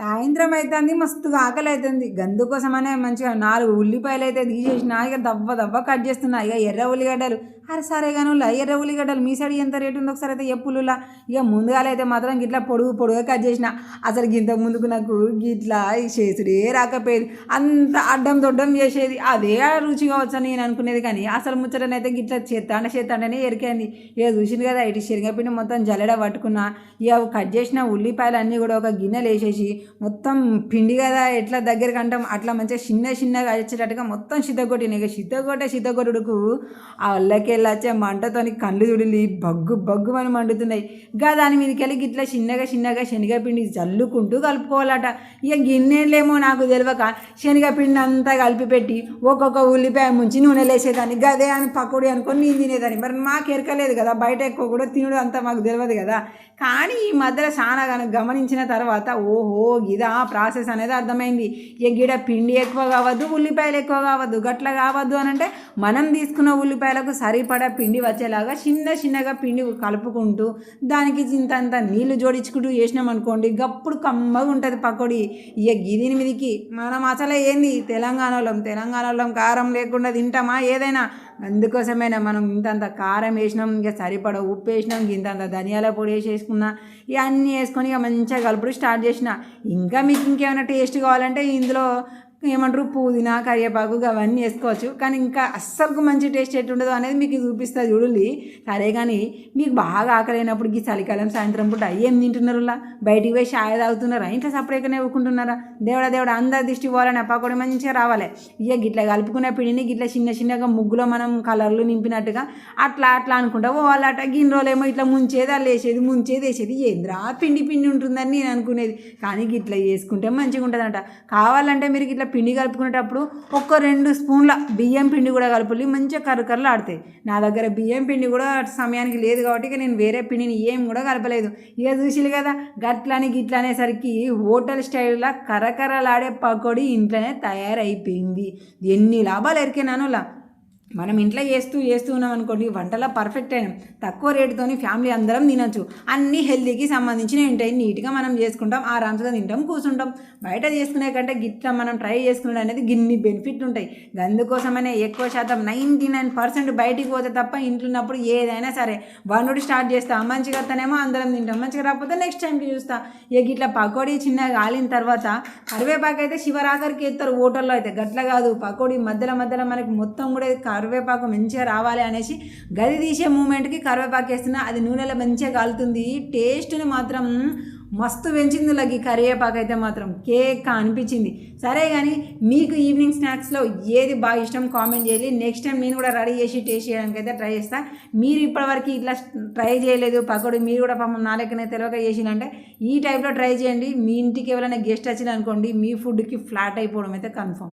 సాయంత్రం అవుతుంది మస్తుగా ఆకలి అవుతుంది గందు కోసమనే మంచిగా నాలుగు ఉల్లిపాయలు అయితే తీసేసిన ఇక దవ్వ దవ్వ కట్ చేస్తున్నా. ఇక ఎర్ర ఉల్లిగడ్డలు. అరే సరే కానీ ఎర్ర ఉల్లిగడ్డలు మీ సైడ్ ఎంత రేటు ఉందో? ఒకసారి అయితే ఎప్పులులా ఇక ముందుగాలైతే మాత్రం గిట్లా పొడుగు పొడుగా కట్ చేసిన. అసలు ఇంత ముందుకు నాకు గిట్లా చేసుడే రాకపోయేది. అంత అడ్డం దొడ్డం చేసేది. అదే రుచిగా వచ్చని నేను అనుకునేది కానీ అసలు ముచ్చటనైతే గిట్లా చేత్తాండ చేత్తాండనే ఎరికైంది ఇక చూసింది కదా ఇటు శనగపిండి మొత్తం జల్లెడ పట్టుకున్నా. ఇక కట్ చేసిన ఉల్లిపాయలు అన్నీ కూడా ఒక గిన్నెలు వేసేసి మొత్తం పిండి కదా ఎట్లా దగ్గరికి అంటాం? అట్లా మంచిగా చిన్న చిన్నగా వచ్చేటట్టుగా మొత్తం సిద్ధగొట్టిన ఇక సిద్ధగొట్ట సిద్ధగొట్టుడుకు ఆ వల్లకెళ్ళి వచ్చే మంటతోని కళ్ళు దుడిలి బగ్గు బగ్గు అని మండుతున్నాయి. ఇంకా దాని మీదకి వెళ్ళి ఇట్లా చిన్నగా చిన్నగా శనగపిండి జల్లుకుంటూ కలుపుకోవాలట. ఇక గిన్నెలేమో నాకు తెలియక శనగపిండి అంతా కలిపి పెట్టి ఒక్కొక్క ఉల్లిపాయ ముంచి నూనె లేసేదాన్ని. గదే అని పకోడి అనుకొని నేను తినేదాన్ని. మరి మాకు ఎరకలేదు కదా బయట ఎక్కువ కూడా తినడం అంతా మాకు తెలియదు కదా. కానీ ఈ మధ్యలో చాలా గమనించిన తర్వాత ఓహో ఇదా ప్రాసెస్ అనేది అర్థమైంది. ఇక గిడ పిండి ఎక్కువ కావద్దు ఉల్లిపాయలు ఎక్కువ కావద్దు గట్ల కావద్దు అని అంటే మనం తీసుకున్న ఉల్లిపాయలకు సరిపడా పిండి వచ్చేలాగా చిన్న చిన్నగా పిండి కలుపుకుంటూ దానికి ఇంత అంత నీళ్ళు జోడించుకుంటూ చేసినాం అనుకోండి గప్పుడు కమ్మగా ఉంటుంది పకోడి. ఇక గిదిని మీదికి మనం అసలే ఏంది? తెలంగాణలో తెలంగాణలో కారం లేకుండా తింటామా? ఏదైనా అందుకోసమైనా మనం ఇంతంత కారం వేసినాం ఇంకా సరిపడ ఉప్పు వేసినాం ఇంతంత ధనియాల పొడి వేసి వేసుకున్నా ఇవన్నీ వేసుకొని ఇక మంచిగా కలుపుడు స్టార్ట్ చేసిన. ఇంకా మీకు ఇంకేమైనా టేస్ట్ కావాలంటే ఇందులో ఏమంటారు? పుదీనా కరివేపాకు అవన్నీ వేసుకోవచ్చు. కానీ ఇంకా అస్సలు మంచి టేస్ట్ ఎట్టుండదో అనేది మీకు చూపిస్తుంది చూడండి సరే కానీ మీకు బాగా ఆకలైనప్పుడు ఈ చలికాలం సాయంత్రం పూట ఏం తింటున్నారులా? బయటికి పోయి షాయ తాగుతున్నారా? ఇంట్లో సపరేట్గానే ఊకుంటున్నారా దేవుడా దేవుడా అందరి దిష్టి పోవాలని పకోడి మంచిగా రావాలి. ఇక గిట్ల కలుపుకున్న పిండిని గిట్లా చిన్న చిన్నగా ముగ్గులో మనం కలర్లు నింపినట్టుగా అట్లా అట్లా అనుకుంటా ఓ వాళ్ళట గిన్నెలోనేమో ఇట్లా ముంచేది అల్లు వేసేది ముంచేది వేసేది. ఏంద్రా పిండి పిండి ఉంటుందని నేను అనుకునేది. కానీ గిట్లా చేసుకుంటే మంచిగా ఉంటుందంట కావాలంటే మీరు ఇట్లా పిండి కలుపుకునేటప్పుడు ఒక్క రెండు స్పూన్ల బియ్యం పిండి కూడా కలుపులి. మంచిగా కర్రకర్రలు ఆడతాయి. నా దగ్గర బియ్యం పిండి కూడా సమయానికి లేదు కాబట్టి ఇక నేను వేరే పిండిని ఏం కూడా కలపలేదు. ఇక చూసిలు కదా గట్లని గిట్ల అనేసరికి హోటల్ స్టైల్లో కరకరలాడే పకోడీ ఇంట్లోనే తయారైపోయింది. ఎన్ని లాభాలు ఎరికినాను లా మనం ఇంట్లో చేస్తూ చేస్తూ ఉన్నాం అనుకోండి వంటలో పర్ఫెక్ట్ అయినాం. తక్కువ రేటుతోని ఫ్యామిలీ అందరం తినొచ్చు. అన్ని హెల్తీకి సంబంధించినవి ఉంటాయి. నీట్గా మనం చేసుకుంటాం ఆరామ్స్గా తింటాం కూర్చుంటాం బయట చేసుకునే కంటే గిట్లా మనం ట్రై చేసుకునే అనేది గిన్ని బెనిఫిట్ ఉంటాయి. అందుకోసమనే ఎక్కువ శాతం నైంటీ నైన్ పర్సెంట్ బయటికి పోతే తప్ప ఇంట్లో ఉన్నప్పుడు ఏదైనా సరే వనుడు స్టార్ట్ చేస్తా మంచిగా తనేమో అందరం తింటాం మంచిగా రాకపోతే నెక్స్ట్ టైంకి చూస్తా. ఇక ఇట్లా పకోడీ చిన్నగా కాలిన తర్వాత కరివేపాకు అయితే శివరాకరికి ఎత్తారు హోటల్లో అయితే. గట్ల కాదు పకోడీ మధ్యలో మధ్యలో మనకి మొత్తం కూడా కరివేపాకు మంచిగా రావాలి అనేసి గది తీసే మూమెంట్కి కరివేపాకు వేస్తున్నా అది నూనెలో మంచిగా కాలుతుంది. టేస్ట్ని మాత్రం మస్తు పెంచింది లగ్గి కరివేపాకు అయితే మాత్రం. కేక్ అనిపించింది. సరే కానీ మీకు ఈవినింగ్ స్నాక్స్లో ఏది బాగా ఇష్టం కామెంట్ చేయాలి నెక్స్ట్ టైం నేను కూడా రెడీ చేసి టేస్ట్ చేయడానికి అయితే ట్రై చేస్తాను మీరు ఇప్పటివరకు ఇట్లా ట్రై చేయలేదు పకోడీ మీరు కూడా పాపం నా లెక్కనే తెలియక చేసిందంటే ఈ టైప్లో ట్రై చేయండి. మీ ఇంటికి ఎవరైనా గెస్ట్ వచ్చిన అనుకోండి మీ ఫుడ్కి ఫ్లాట్ అయిపోవడం అయితే కన్ఫర్మ్.